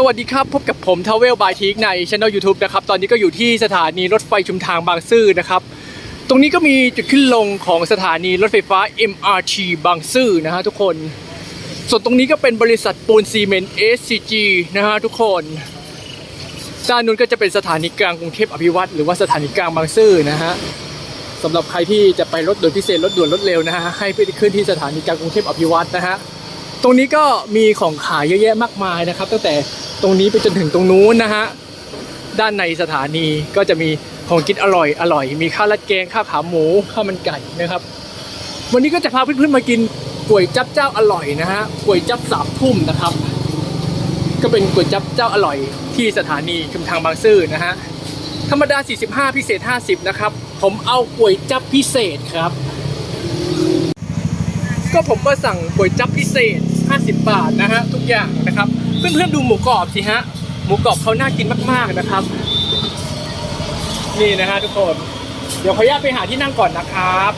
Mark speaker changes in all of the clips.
Speaker 1: สวัสดีครับ พบกับผมทาวเวลบายทีกในช่อง YouTube นะครับ ตอนนี้ก็อยู่ที่สถานีรถไฟชุมทางบางซื่อนะครับ ตรงนี้ก็มีจุดขึ้นลงของสถานีรถไฟฟ้า MRT บางซื่อนะฮะทุกคน ส่วนตรงนี้ก็เป็นบริษัทปูนซีเมนต์ SCG นะฮะทุกคนด้านนู้นก็จะเป็นสถานีกลางกรุงเทพอภิวัตรหรือว่าสถานีกลางบางซื่อนะฮะสำหรับใครที่จะไปรถด่วนพิเศษรถด่วนรถเร็วนะฮะให้ไปขึ้นที่สถานีกลางกรุงเทพอภิวัตรนะฮะตรงนี้ก็มีของขายเยอะแยะมากมายนะครับ ตั้งแต่ ตรงนี้ไปจนถึงตรงนู้นนะฮะด้านในสถานีก็จะมีของกินอร่อยอร่อย มีข้าวราดแกงข้าวขาหมูข้าวมันไก่นะครับ วันนี้ก็จะพาเพื่อนๆมากินก๋วยจับเจ้าอร่อยนะฮะก๋วยจับสามทุ่มนะครับ ก็เป็นก๋วยจับเจ้าอร่อยที่สถานีชุมทางบางซื่อนะฮะธรรมดา 45 พิเศษ 50 นะครับ ผมเอาก๋วยจับพิเศษครับ ก็ผมก็สั่งก๋วยจับพิเศษ 50 บาทนะฮะทุกอย่างนะครับ เพื่อนๆดูหมูกรอบสิฮะ หมูกรอบเขาน่ากินมากๆนะครับ นี่นะฮะทุกคน เดี๋ยวขออนุญาตไปหาที่นั่งก่อนนะครับ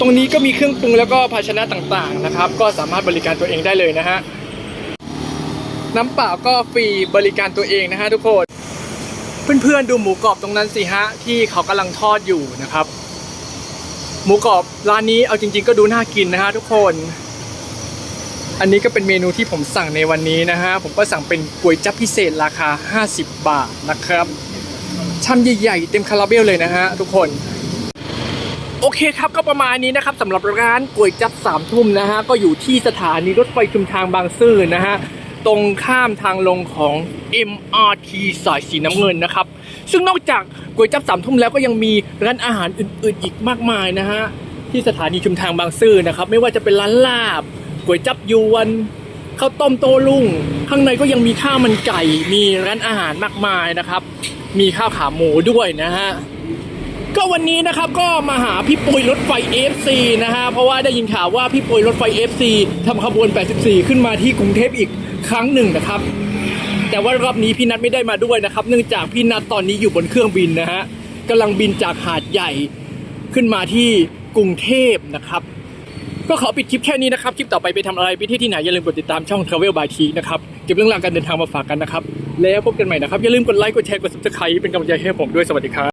Speaker 1: ตรงนี้ก็มีเครื่องปรุงแล้วก็ภาชนะต่างๆนะครับ ก็สามารถบริการตัวเองได้เลยนะฮะ น้ำเปล่าก็ฟรีบริการตัวเองนะฮะทุกคน เพื่อนๆดูหมูกรอบตรงนั้นสิฮะที่เขากำลังทอดอยู่นะครับ หมูกรอบร้านนี้เอาจริง ๆ ก็ดูน่ากินนะฮะทุกคน อันนี้ก็เป็นเมนูที่ผมสั่งในวันนี้นะฮะ ผมก็สั่งเป็นก๋วยจั๊บพิเศษราคา 50 บาทนะครับชามใหญ่ๆ เต็มคาราเบลเลยนะฮะทุกคน โอเคครับก็ประมาณนี้นะครับสำหรับร้านก๋วยจั๊บสามทุ่มนะฮะ ก็อยู่ที่สถานีรถไฟชุมทางบางซื่อนะฮะ ตรงข้ามทางลงของ MRT สายสีน้ำเงินนะครับ ซึ่งนอกจากก๋วยจั๊บสามทุ่มแล้วก็ยังมีร้านอาหารอื่นๆ อีกมากมายนะฮะที่สถานีชุมทางบางซื่อนะครับ ไม่ว่าจะเป็นร้านลาบ ก๋วยจับยวนข้าวต้มโตลุ่ง ข้างในก็ยังมีข้าวมันไก่ มีร้านอาหารมากมายนะครับ มีข้าวขาหมูด้วยนะฮะก็วันนี้นะครับก็มาหาพี่ปุยรถไฟ FC นะฮะเพราะว่าได้ยินข่าวว่าพี่ปุยรถไฟ FC ทำขบวน 84 ขึ้นมาที่กรุงเทพอีกครั้งหนึ่งนะครับ แต่ว่ารอบนี้พี่นัทไม่ได้มาด้วยนะครับ เนื่องจากพี่นัทตอนนี้อยู่บนเครื่องบินนะฮะกำลังบินจากหาดใหญ่ขึ้นมาที่กรุงเทพนะครับ ก็ขอปิดคลิปแค่นี้นะครับ คลิปต่อไปไปทำอะไรไปที่ที่ไหน อย่าลืมกดติดตามช่อง Travel by T นะครับ เก็บเรื่องราวการเดินทางมาฝากกันนะครับ แล้วพบกันใหม่นะครับ อย่าลืมกดไลค์กดแชร์กด subscribe เป็นกำลังใจให้ผมด้วยสวัสดีครับ